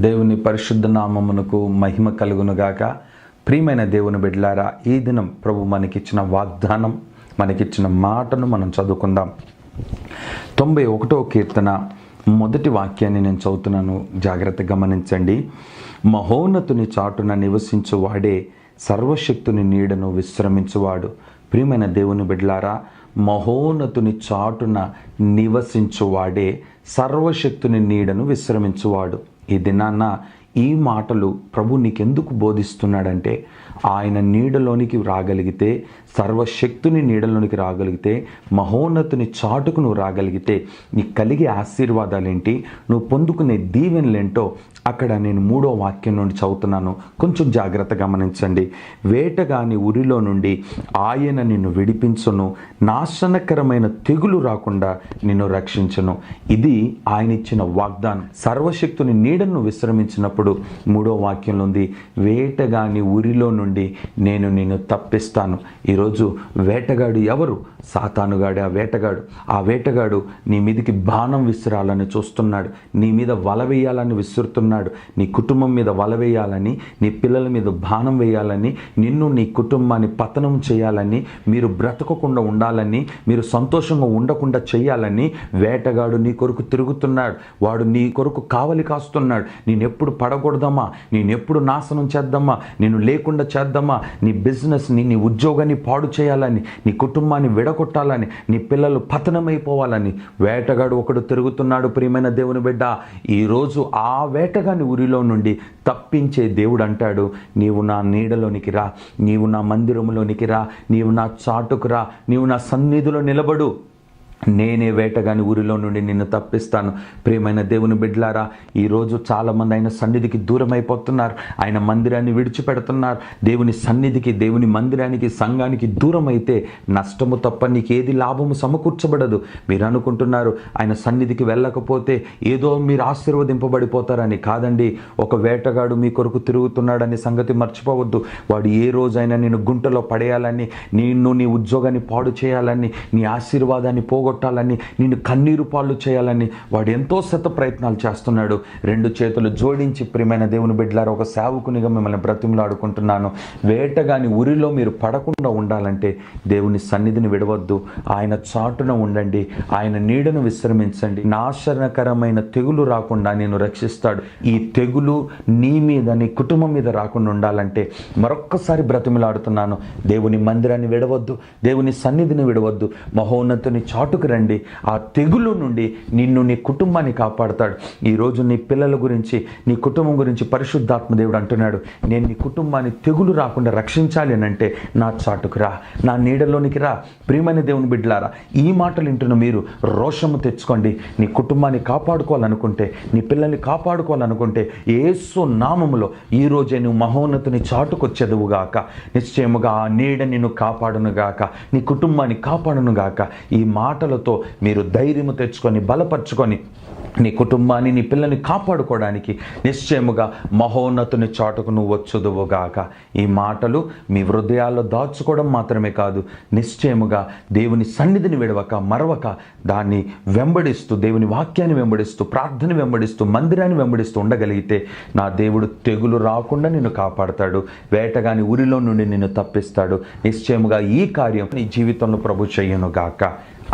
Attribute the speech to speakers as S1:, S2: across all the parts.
S1: దేవుని పరిశుద్ధ నామమునకు మహిమ కలుగునుగాక. ప్రియమైన దేవుని బిడ్డలారా ఈ దినం ప్రభు మనకిచ్చిన వాగ్దానం మనకిచ్చిన మాటను మనం చదువుకుందాం. తొంభై ఒకటో కీర్తన మొదటి వాక్యాన్ని నేను చదువుతున్నాను. జాగ్రత్త గమనించండి. మహోన్నతుని చాటున నివసించువాడే సర్వశక్తుని నీడను విశ్రమించువాడు. ప్రియమైన దేవుని బిడ్డలారా మహోన్నతుని చాటున నివసించువాడే సర్వశక్తుని నీడను విశ్రమించువాడు. ఈ దినాన్న ఈ మాటలు ప్రభు నీకెందుకు బోధిస్తున్నాడంటే ఆయన నీడలోనికి రాగలిగితే సర్వశక్తుని నీడలోనికి రాగలిగితే మహోన్నతుని చాటుకు నువ్వు రాగలిగితే నీకు కలిగే ఆశీర్వాదాలేంటి? నువ్వు పొందుకునే దీవెనలేంటో అక్కడ నేను మూడో వాక్యం నుండి చదువుతున్నాను. కొంచెం జాగ్రత్త గమనించండి. వేటగాని ఉరిలో నుండి ఆయన నిన్ను విడిపించును. నాశనకరమైన తెగులు రాకుండా నిన్ను రక్షించను. ఇది ఆయన ఇచ్చిన వాగ్దానం. సర్వశక్తుని నీడను విశ్రమించినప్పుడు మూడో వాక్యంలో ఉంది వేటగాని ఉరిలో నుండి నేను నిన్ను తప్పిస్తాను. ఈరోజు వేటగాడు ఎవరు? సాతానుగాడు ఆ వేటగాడు. ఆ వేటగాడు నీ మీదకి బాణం విసిరాలని చూస్తున్నాడు. నీ మీద వల వేయాలని విసురుతున్నాడు. నీ కుటుంబం మీద వల వేయాలని నీ పిల్లల మీద బాణం వేయాలని నిన్ను నీ కుటుంబాన్ని పతనం చేయాలని మీరు బ్రతకకుండా ఉండాలని మీరు సంతోషంగా ఉండకుండా చేయాలని వేటగాడు నీ కొరకు తిరుగుతున్నాడు. వాడు నీ కొరకు కావలి కాస్తున్నాడు. నేనెప్పుడు పడకూడదమ్మా. నేనెప్పుడు నాశనం చేద్దామా. నేను లేకుండా చేద్దామా. నీ బిజినెస్ని నీ ఉద్యోగాన్ని పాడు చేయాలని నీ కుటుంబాన్ని విడగొట్టాలని నీ పిల్లలు పతనమైపోవాలని వేటగాడు ఒకడు తిరుగుతున్నాడు. ప్రియమైన దేవుని బిడ్డ ఈరోజు ఆ వేటగాని ఊరిలో నుండి తప్పించే దేవుడు అంటాడు. నీవు నా నీడలోనికి రా నీవు నా మందిరంలోనికి రా నీవు నా చాటుకు రా నీవు నా సన్నిధిలో నిలబడు. నేనే వేటగాని ఊరిలో నుండి నిన్ను తప్పిస్తాను. ప్రియమైన దేవుని బిడ్డలారా ఈరోజు చాలామంది ఆయన సన్నిధికి దూరం అయిపోతున్నారు ఆయన మందిరాన్ని విడిచిపెడుతున్నారు. దేవుని సన్నిధికి దేవుని మందిరానికి సంఘానికి దూరం అయితే నష్టము తప్ప నీకు ఏది లాభము సమకూర్చబడదు. మీరు అనుకుంటున్నారు ఆయన సన్నిధికి వెళ్ళకపోతే ఏదో మీరు ఆశీర్వదింపబడిపోతారని. కాదండి ఒక వేటగాడు మీ కొరకు తిరుగుతున్నాడని సంగతి మర్చిపోవద్దు. వాడు ఏ రోజైనా నేను గుంటలో పడేయాలని నిన్ను నీ ఉద్యోగాన్ని పాడు చేయాలని నీ ఆశీర్వాదాన్ని పోగొట్టాలని నిన్ను కన్నీరు పాలు చేయాలని వాడు ఎంతో శత ప్రయత్నాలు చేస్తున్నాడు. రెండు చేతులు జోడించి ప్రియమైన దేవుని బిడ్డలారు ఒక సేవకునిగా మిమ్మల్ని బ్రతిమలాడుకుంటున్నాను. వేటగాని ఉరిలో మీరు పడకుండా ఉండాలంటే దేవుని సన్నిధిని విడవద్దు. ఆయన చాటున ఉండండి. ఆయన నీడను విశ్రమించండి. నాశనకరమైన తెగులు రాకుండా నేను రక్షిస్తాడు. ఈ తెగులు నీ మీద నీ కుటుంబం మీద రాకుండా ఉండాలంటే మరొక్కసారి బ్రతిమలాడుతున్నాను. దేవుని మందిరాన్ని విడవద్దు. దేవుని సన్నిధిని విడవద్దు. మహోన్నతుని ముందుకు రండి. ఆ తెగులు నుండి నిన్ను నీ కుటుంబాన్ని కాపాడతాడు. ఈరోజు నీ పిల్లల గురించి నీ కుటుంబం గురించి పరిశుద్ధాత్మ దేవుడు అంటున్నాడు. నేను నీ కుటుంబాన్ని తెగులు రాకుండా రక్షించాలి అని అంటే నా చాటుకు రా. నా నీడలోనికి రా. ప్రియమైన దేవుని బిడ్డలారా ఈ మాటలు వింటున్న మీరు రోషము తెచ్చుకోండి. నీ కుటుంబాన్ని కాపాడుకోవాలనుకుంటే నీ పిల్లల్ని కాపాడుకోవాలనుకుంటే ఏసు నామములో ఈ రోజే నువ్వు మహోన్నతుని చాటుకొచ్చేదువుగాక నిశ్చయముగా ఆ నీడ నిన్ను కాపాడునుగాక నీ కుటుంబాన్ని కాపాడునుగాక ఈ మాటలు మాటలతో మీరు ధైర్యము తెచ్చుకొని బలపరుచుకొని నీ కుటుంబాన్ని నీ పిల్లల్ని కాపాడుకోవడానికి నిశ్చయముగా మహోన్నతుని చాటుకు నువ్వు వచ్చుదువుగాక ఈ మాటలు మీ హృదయాల్లో దాచుకోవడం మాత్రమే కాదు నిశ్చయముగా దేవుని సన్నిధిని విడవక మరవక దాన్ని వెంబడిస్తూ దేవుని వాక్యాన్ని వెంబడిస్తూ ప్రార్థన వెంబడిస్తూ మందిరాన్ని వెంబడిస్తూ ఉండగలిగితే నా దేవుడు తెగులు రాకుండా నిన్ను కాపాడతాడు వేటగాని ఊరిలో నుండి నిన్ను తప్పిస్తాడు. నిశ్చయముగా ఈ కార్యం నీ జీవితంలో ప్రభు చెయ్యనుగాక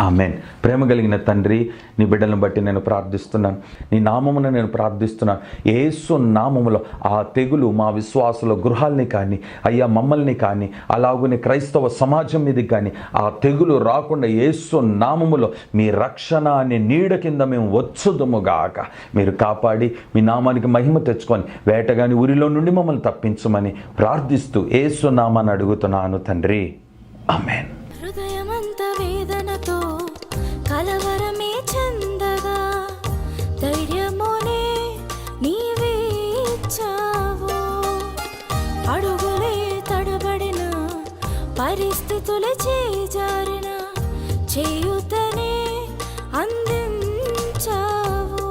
S1: ఆమెన్. ప్రేమ కలిగిన తండ్రి నీ బిడ్డలను బట్టి నేను ప్రార్థిస్తున్నాను నీ నామమున నేను ప్రార్థిస్తున్నాను ఏసు నామములో ఆ తెగులు మా విశ్వాసుల గృహాల్ని కానీ అయ్యా మమ్మల్ని కానీ అలాగునే క్రైస్తవ సమాజం మీద కానీ ఆ తెగులు రాకుండా ఏసు నామములో మీ రక్షణ అనే నీడ కింద మేము వచ్చుదుముగాక మీరు కాపాడి మీ నామానికి మహిమ తెచ్చుకొని వేటగాని ఊరిలో నుండి మమ్మల్ని తప్పించమని ప్రార్థిస్తూ ఏసు నామాన్ని అడుగుతున్నాను తండ్రి. ఆమెన్.
S2: పరిస్థితులు చేజారిన చేయుతనే అందించావు.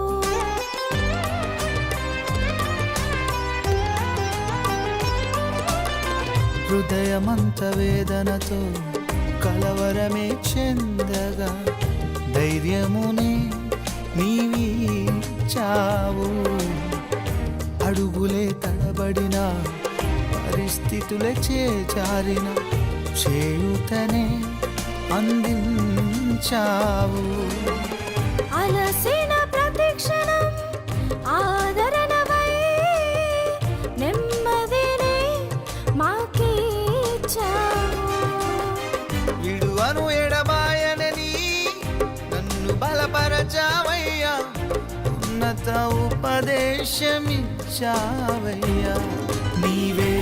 S3: హృదయమంత వేదనతో కలవరమే చెందగా ధైర్యమునే నీవీచావు అడుగులే తడబడిన పరిస్థితులే చేచారిన చేయుతనే అందించావు.
S2: అలసిన ప్రతిక్షణం ఆదరణవై నెమ్మదిని మాకిచ్చావు.
S3: ఎడబాయనని నన్ను బలపరచావయ్యా. ఉన్నత ఉపదేశమిచ్చావయ్యా. నీవే